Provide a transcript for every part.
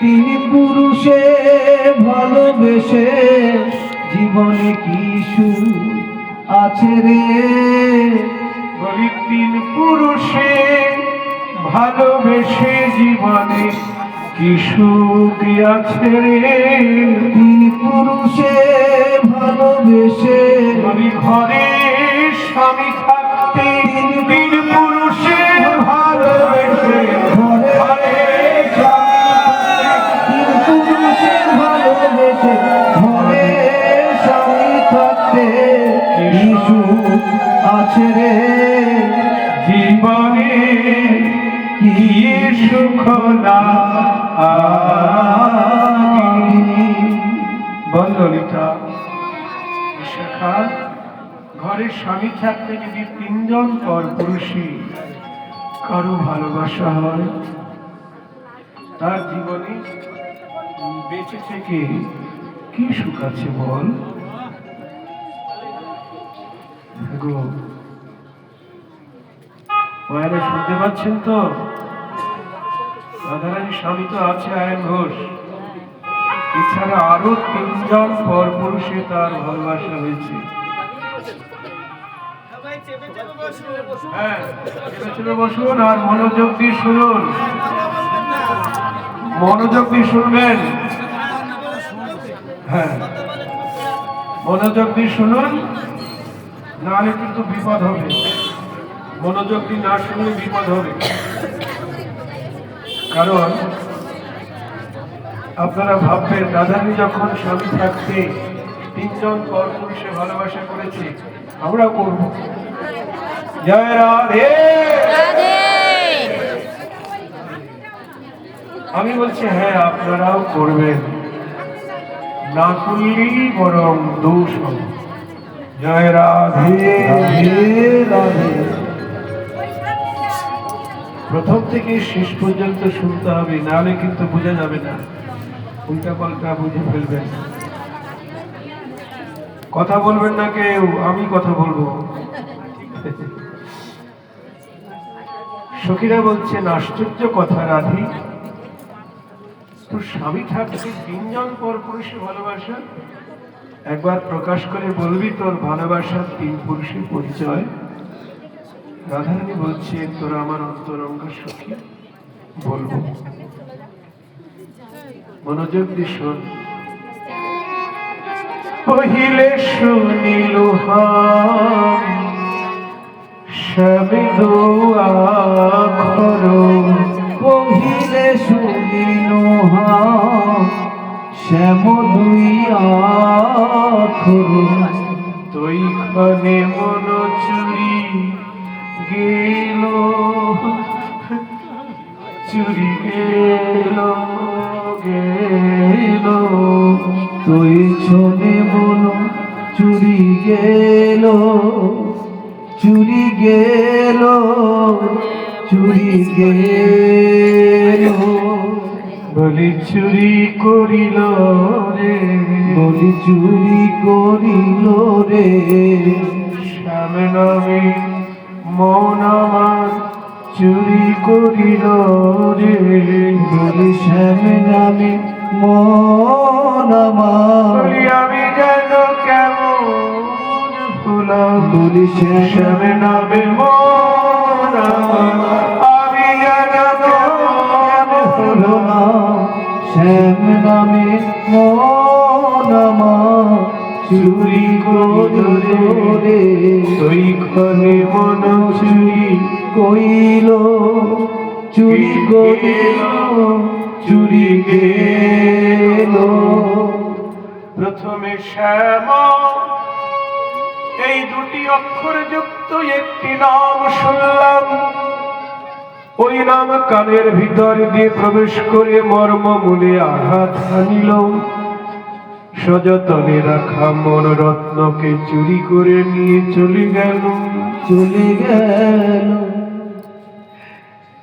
তিনি পুরুষে ভালোবেসে, জীবনে কি সুখ আছে রে? বলি, তিন পুরুষে ভালোবেসে, জীবনে কি সুখ আছে রে? তিন পুরুষে ভালোবেসে ঘরে সুখ আছে রে, জীবনে কি সুখ না বল ললিতা। বিশাখা ঘরের স্বামী থাকতে যদি তিনজন পর পুরুষই কারও ভালোবাসা হয়? তার জীবনে বেঁচে থেকে কি সুখ আছে বল? গো মায়েরা শুনতে পাচ্ছেন তো? রাধারানী স্বামী তো আছে আয়ন ঘোষ। এছাড়া আরও তিনজন পর পুরুষে তার ভালোবাসা হয়েছে হ্যাঁ বসুন আর মনোযোগ দিয়ে শুনুন। মনোযোগ দিয়ে শুনবেন? হ্যাঁ মনোযোগ দিয়ে শুনুন। নাহলে কিন্তু বিপদ হবে। মনোযোগ দিয়ে না শুনলে বিপদ হবে। কারণ আপনারা ভাববেন রাধানী যখন স্বামী থাকতে তিনজন পর পুরুষে ভালোবাসা করেছে আমরাও করব। জয় রাধে! আমি বলছি হ্যাঁ আপনারাও করবেন। না করলেই বরং দোষ হবে। জয় রাধে প্রথম থেকে শেষ পর্যন্ত শুনতে হবে, নাহলে কিন্তু বোঝা যাবে না। উল্টা পাল্টা বুঝে ফেলবেন। কথা বলবেন না কেউ, আমি কথা বলব। সখীরা বলছেন, আশ্চর্য কথা রাধি। তোর স্বামী থাকতে তিনজন পর পুরুষের ভালোবাসা একবার প্রকাশ করে বলবি তোর ভালোবাসার তিন পুরুষের পরিচয়? রাধারানী বলছে, তোরা আমার অন্তরঙ্গ সখী। বলব। মনোযোগ দিয়ে শোন। পহিলে শুনিল শব্দ আখর। পহিলে শুনিল শ্যাম দুই তুই ক্ষণে মন চুরি গেল। চুরি গেল গেল। তুই ছনে মন চুরি গেল। চুরি গেল চুরি গেল। বলি চুরি করিল রে বলি চুরি করিল রে। শ্যাম নামে মন আমার চুরি করিল রে বলি শ্যাম নামে মন আমার। আমি যেন কেমন ফুলাম। বলি শ্যাম নামে মন আমার। শ্যাম নামে মন চুরি করিল রে তুই ক্ষণে মন চুরি কইল, চুরি করিল চুরি গেল। প্রথমে শ্যাম, এই দুটি অক্ষর যুক্ত একটি নাম শুনলাম। ওই নাম কানের ভিতর দিয়ে প্রবেশ করে মর্ম মূলে আঘাত হানিল। সযতনে রাখা মনরত্নকে চুরি করে নিয়ে চলে গেল। চলে গেল।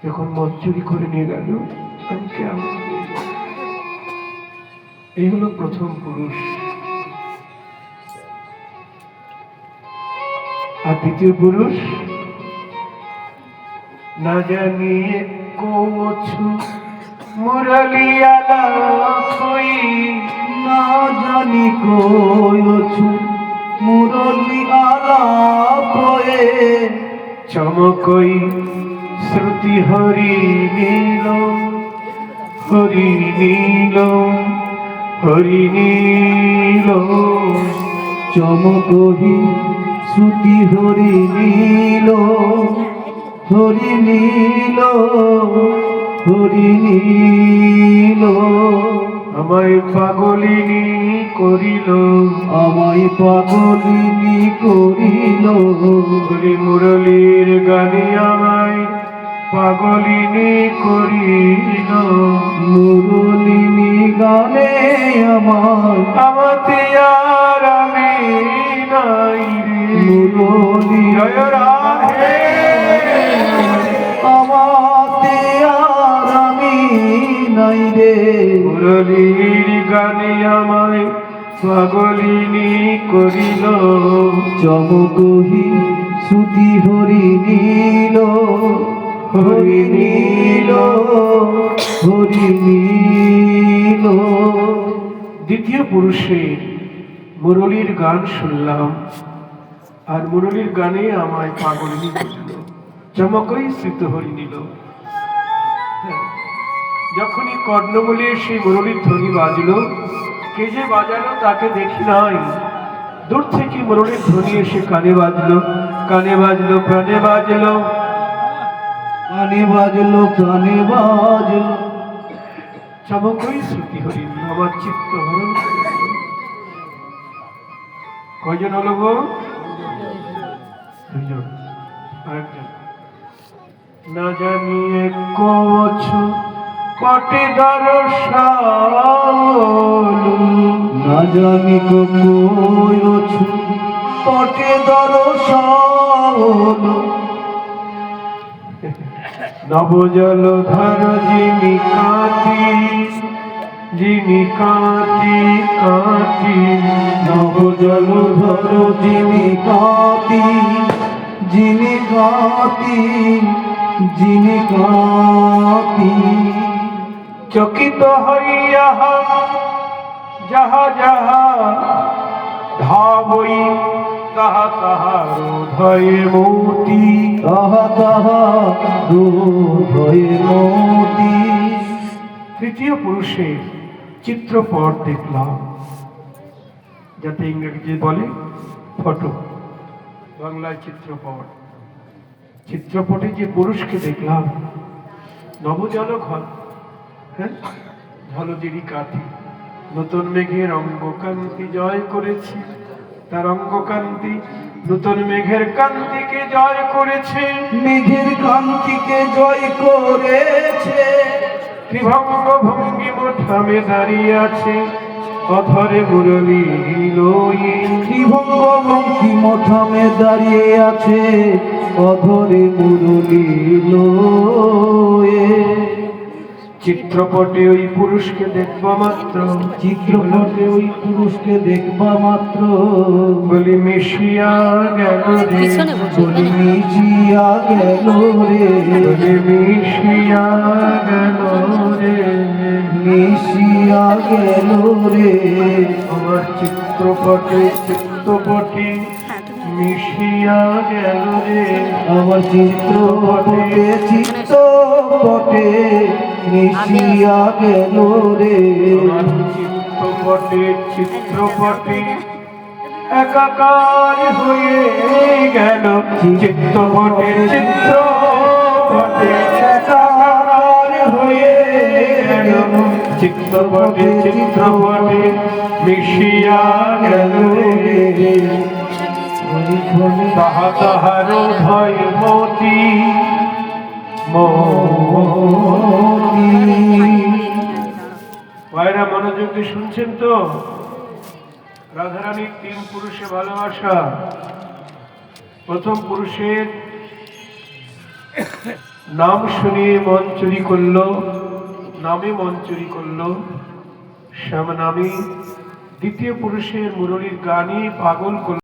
এখন মন চুরি করে নিয়ে গেল। এই হলো প্রথম পুরুষ। আর দ্বিতীয় পুরুষ? না জানি কৌছু মুরলিয়ালা না জানি কইছু মুরলি আলাপ হয়ে চমকই শ্রুতি হরি নীল হরি নীল হরি নীল। চমকহি শ্রুতি হরি নীল। হরি নীল হরি নীল। আমায় পাগলিনী করিল, আমায় পাগলিনী করিল। হরি মুরলীর গানে আমায় পাগলিনী করিল। মুরলিনী গানে আমার আমাতে আর আমি নাই মুরলি পাগলিনী করিল চমকহি শ্রুতি হরি নীল হরি নীল হরি নীল। দ্বিতীয় পুরুষে মুরলীর গান শুনলাম, আর মুরলীর গানে আমায় পাগলিনী করিল চমকই স্মৃত হরি নিল। যখনই কর্ণমূলে সেই মুরলীর ধ্বনি বাজলো কে যে বাজালো তাকে দেখি নাই। দূর থেকে মুরলীর ধ্বনি এসে কানে বাজলো কানে বাজলো, প্রাণে বাজলো। কানে বাজলো, প্রাণে বাজলো। চমকই স্মৃতি হরি আমার চিত্ত হরণ কয়জন হলো গো? দুজন আরেকজন। না জানি এক কোছ পটে দর্শালু না জানি কইছু পটে দরশাল নবজল ধর জিমি কাতি জিমি কাতি কাতি নব জল ধর যিনি কাতি যিনি কাতি যিনি কাতি চকিত হইয়া যাহা যাহা ধাবই তাহা তাহা রোধয়ে মূর্তি তাহা তাহা হয়ে মতি। তৃতীয় পুরুষের চিত্রপট দেখলাম যাতে ইংরেজি বলে ফটো বাংলায় চিত্রপট। চিত্রপটে যে পুরুষকে দেখলাম নবজল ঘর হ্যাঁ? ঝলদিরি কাঠি নতুন মেঘের অঙ্গকান্তি জয় করেছে। তার অঙ্গকান্তি নতুন মেঘের কান্তিকে জয় করেছে। মেঘের কান্তিকে জয় করেছে। ত্রিভঙ্গ ভঙ্গি মোঠামে দাঁড়িয়ে আছে। অধরে মুরলি লয়ে ত্রিভঙ্গ বঙ্কি মঠামে দাঁড়িয়ে আছে। অধরে মুরলি লয়ে চিত্রপটে ওই পুরুষকে দেখবা মাত্র। চিত্রপটে ওই পুরুষকে দেখবা মাত্র। বলি মিশিয়া গেল রে। বলি মিশিয়া গেল রে। বলি মিশিয়া গেল রে। মিশিয়া গেল রে। আমার চিত্রপটে চিত্রপটে মিশিয়া গেল রে। আমার চিত্রপটে চিত্রপটে মিশিয়া গেল রে চিত্রপটে চিত্রপটে। একাকার হয়ে গেল চিত্রপটে চিত্রপটে। একাকার হয়ে গেল চিত্রপটে চিত্রপটে। মিশিয়া গেল রে। তাহা তাহার ভয় মতি। ভাইরা মনোযোগ দিয়ে শুনছেন তো? রাধারানীর তিন পুরুষে ভালোবাসা। প্রথম পুরুষের নাম শুনিয়ে মন চুরি করল, নামে মন চুরি করল শ্যাম নামে দ্বিতীয় পুরুষের মুরলীর গানে পাগল করল।